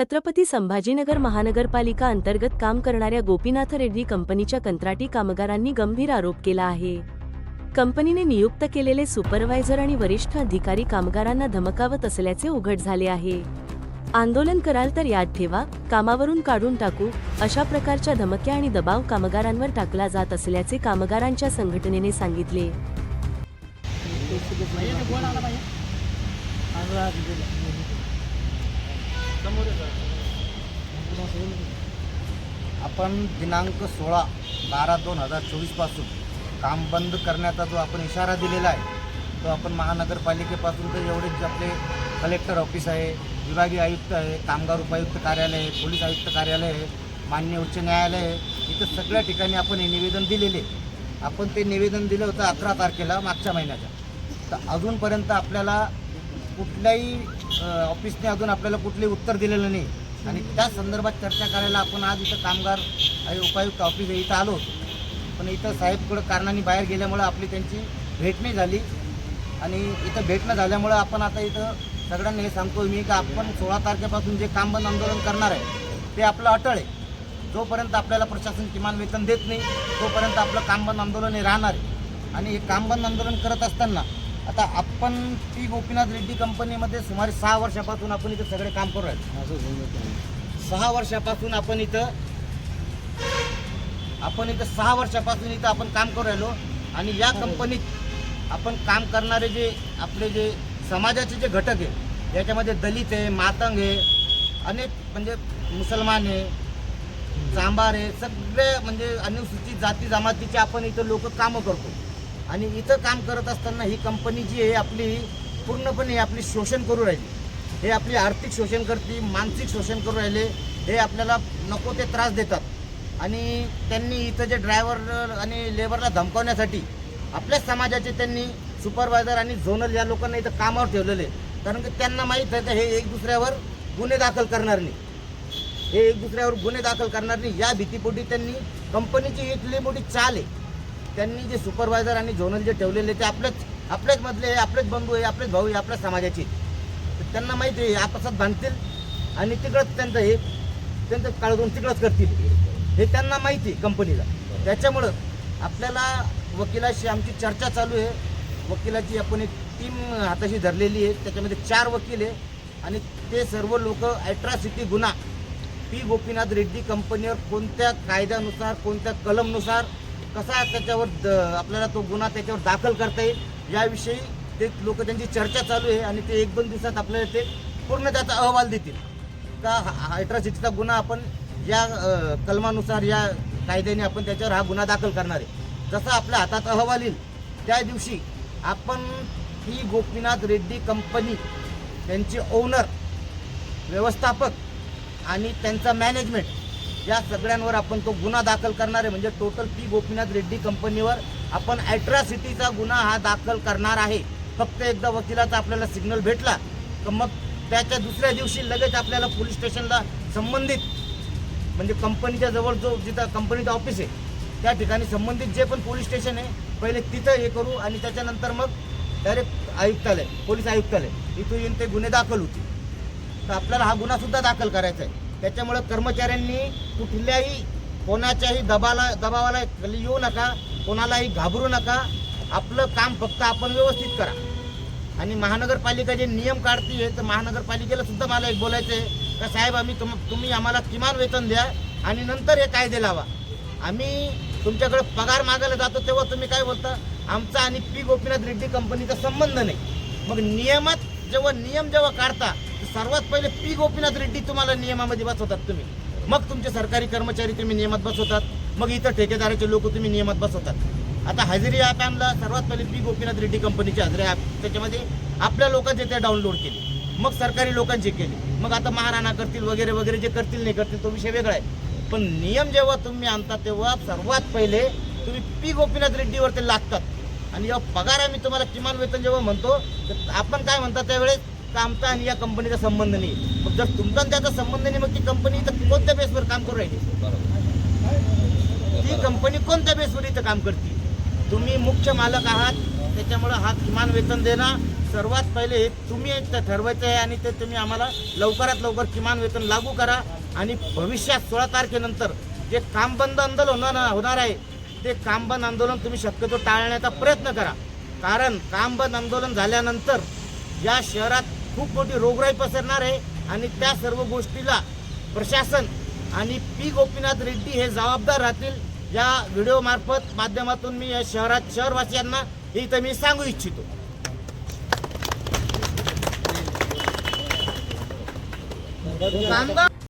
छत्रपती संभाजीनगर महानगरपालिका अंतर्गत काम करणाऱ्या गोपीनाथ रेड्डी कंपनीच्या कंत्राटी कामगारांनी गंभीर आरोप केला आहे. कंपनीने नियुक्त केलेले सुपरवायझर आणि वरिष्ठ अधिकारी कामगारांना धमकावत असल्याचे उघड झाले आहे. आंदोलन कराल तर याद ठेवा कामावरून काढून टाकू अशा प्रकारच्या धमक्या आणि दबाव कामगारांवर टाकला जात असल्याचे कामगारांच्या संघटनेने सांगितले. आपण दिनांक सोळा बारा दोन हजार चोवीसपासून काम बंद करण्याचा जो आपण इशारा दिलेला आहे तो आपण महानगरपालिकेपासून तर एवढेच जे आपले कलेक्टर ऑफिस आहे विभागीय आयुक्त आहे कामगार उपायुक्त कार्यालय आहे पोलीस आयुक्त कार्यालय आहे मान्य उच्च न्यायालय आहे इथं सगळ्या ठिकाणी आपण हे निवेदन दिलेले आपण ते निवेदन दिलं होतं अकरा तारखेला मागच्या महिन्याच्या. तर अजूनपर्यंत आपल्याला कुठल्याही ऑफिसने अजून आपल्याला कुठलंही उत्तर दिलेलं नाही. आणि त्या संदर्भात चर्चा करायला आपण आज इथं कामगार आणि उपायुक्त ऑफिस इथं आलो होतो. पण इथं साहेब कुठं कारणाने बाहेर गेल्यामुळं आपली त्यांची भेट नाही झाली. आणि इथं भेट न झाल्यामुळं आपण आता इथं सगळ्यांना हे सांगतो मी की आपण सोळा तारखेपासून जे काम बंद आंदोलन करणार आहे ते आपलं अटळ आहे. जोपर्यंत आपल्याला प्रशासन किमान वेतन देत नाही तोपर्यंत आपलं काम बंद आंदोलन हे राहणार आहे. आणि हे काम बंद आंदोलन करत असताना आता आपण ती गोपीनाथ रेड्डी कंपनीमध्ये सुमारे सहा वर्षापासून आपण इथं सगळे काम करू राहिलो. सहा वर्षापासून आपण इथं आपण इथं सहा वर्षापासून इथं आपण काम करू राहिलो. आणि या कंपनीत आपण काम करणारे जे आपले जे समाजाचे जे घटक आहे याच्यामध्ये दलित आहे मातंग आहे अनेक म्हणजे मुसलमान आहे चांबार आहे सगळे म्हणजे अनुसूचित जाती जमातीचे आपण इथं लोक कामं करतो. आणि इथं काम करत असताना ही कंपनी जी आहे आपली पूर्णपणे आपली शोषण करू राहिली. हे आपली आर्थिक शोषण करते मानसिक शोषण करू राहिले हे आपल्याला नको ते त्रास देतात. आणि त्यांनी इथं जे ड्रायव्हर आणि लेबरला धमकावण्यासाठी आपल्याच समाजाचे त्यांनी सुपरवायझर आणि झोनल या लोकांना इथं कामावर ठेवलेले कारण की त्यांना माहीत आहे का हे एक दुसऱ्यावर गुन्हे दाखल करणार नाही. हे एक दुसऱ्यावर गुन्हे दाखल करणार नाही. या भीतीपोटी त्यांनी कंपनीची इथली मोठी चाल आहे. त्यांनी जे सुपरवायझर आणि झोनल जे ठेवलेले ते आपल्याच आपल्याच मधले आहे, आपलेच बंधू आहे आपलेच भाऊ आहे आपल्याच समाजाचे. तर त्यांना माहिती आहे आपसात बांधतील आणि तिकडंच त्यांचं हे त्यांचं काळगून तिकडंच करतील. हे त्यांना माहिती आहे कंपनीला त्याच्यामुळं आपल्याला वकिलाशी आमची चर्चा चालू आहे. वकिलाची आपण एक टीम हाताशी धरलेली आहे. त्याच्यामध्ये चार वकील आहे. आणि ते सर्व लोक ॲट्रॉसिटी गुन्हा पी गोपीनाथ रेड्डी कंपनीवर कोणत्या कायद्यानुसार कोणत्या कलमनुसार कसा त्याच्यावर द- आपल्याला तो गुन्हा त्याच्यावर दाखल करता येईल याविषयी ते लोक त्यांची चर्चा चालू आहे आणि ते एक दोन दिवसात आपल्याला ते पूर्ण त्याचा अहवाल देतील. का ॲट्रॉसिटीचा गुन्हा आपण या कलमानुसार या कायद्याने आपण त्याच्यावर हा गुन्हा दाखल करणार आहे. जसा आपल्या हातात अहवाल येईल त्या दिवशी आपण ही गोपीनाथ रेड्डी कंपनी त्यांचे ओनर व्यवस्थापक आणि त्यांचा मॅनेजमेंट या सगळ्यांवर आपण तो गुन्हा दाखल करणार आहे. म्हणजे टोटल पी गोपीनाथ रेड्डी कंपनीवर आपण ॲट्रॉसिटीचा गुन्हा हा दाखल करणार आहे. फक्त एकदा वकिलाचा आपल्याला सिग्नल भेटला तर मग त्याच्या दुसऱ्या दिवशी लगेच आपल्याला पोलीस स्टेशनला संबंधित म्हणजे कंपनीच्या जवळ जो जिथं कंपनीचं ऑफिस आहे त्या ठिकाणी संबंधित जे पण पोलीस स्टेशन आहे पहिले तिथं हे करू आणि त्याच्यानंतर मग डायरेक्ट आयुक्तालय पोलीस आयुक्तालय इथून येऊन ते गुन्हे दाखल होतील. तर आपल्याला हा गुन्हासुद्धा दाखल करायचा आहे. त्याच्यामुळं कर्मचाऱ्यांनी कुठल्याही कोणाच्याही दबाला दबावाला येऊ नका कोणालाही घाबरू नका. आपलं काम फक्त आपण व्यवस्थित करा. आणि महानगरपालिका जे नियम काढते तर महानगरपालिकेला सुद्धा मला एक बोलायचं आहे का साहेब आम्ही तुम तुम्ही आम्हाला किमान वेतन द्या आणि नंतर हे कायदे लावा. आम्ही तुमच्याकडे पगार मागायला जातो तेव्हा तुम्ही काय बोलता? आमचा आणि पी. गोपीनाथ रेड्डी कंपनीचा संबंध नाही. मग नियमात जेव्हा नियम जेव्हा काढता सर्वात पहिले पी गोपीनाथ रेड्डी तुम्हाला नियमामध्ये बसवतात तुम्ही. मग तुमचे सरकारी कर्मचारी तुम्ही नियमात बसवतात. मग इथं ठेकेदाराचे लोक तुम्ही नियमात बसवतात. आता हजेरी ॲप आणला सर्वात पहिले पी गोपीनाथ रेड्डी कंपनीची हजेरी ॲप त्याच्यामध्ये आपल्या लोकांचे ते डाउनलोड केले. मग सरकारी लोकांचे केले. मग आता महाराणा करतील वगैरे वगैरे जे करतील नाही करतील तो विषय वेगळा आहे. पण नियम जेव्हा तुम्ही आणता तेव्हा सर्वात पहिले तुम्ही पी गोपीनाथ रेड्डीवर ते लागतात आणि जेव्हा पगार आम्ही तुम्हाला किमान वेतन जेव्हा म्हणतो तर आपण काय म्हणतात त्यावेळेस? कामचा आणि या कंपनीचा संबंध नाही. मग जर तुमचा आणि त्याचा संबंध नाही मग ती कंपनी इथं कोणत्या बेसवर काम करू राहिली? ती कंपनी कोणत्या बेसवर इथं काम करते? तुम्ही मुख्य मालक आहात त्याच्यामुळं हा किमान वेतन देणं सर्वात पहिले हे तुम्ही ठरवायचं आहे आणि ते तुम्ही आम्हाला लवकरात लवकर किमान वेतन लागू करा आणि भविष्यात सोळा तारखेनंतर जे काम बंद आंदोलन होणार होणार आहे ते काम बंद आंदोलन तुम्ही शक्यतो टाळण्याचा प्रयत्न करा. कारण काम बंद आंदोलन झाल्यानंतर या शहरात खूप मोठी रोगराई पसरणार आहे आणि त्या सर्व गोष्टीला प्रशासन आणि पी गोपीनाथ रेड्डी हे जबाबदार राहतील. या व्हिडिओ मार्फत माध्यमातून मी या शहरात शहरवासियांना इथं मी सांगू इच्छितो. कामगार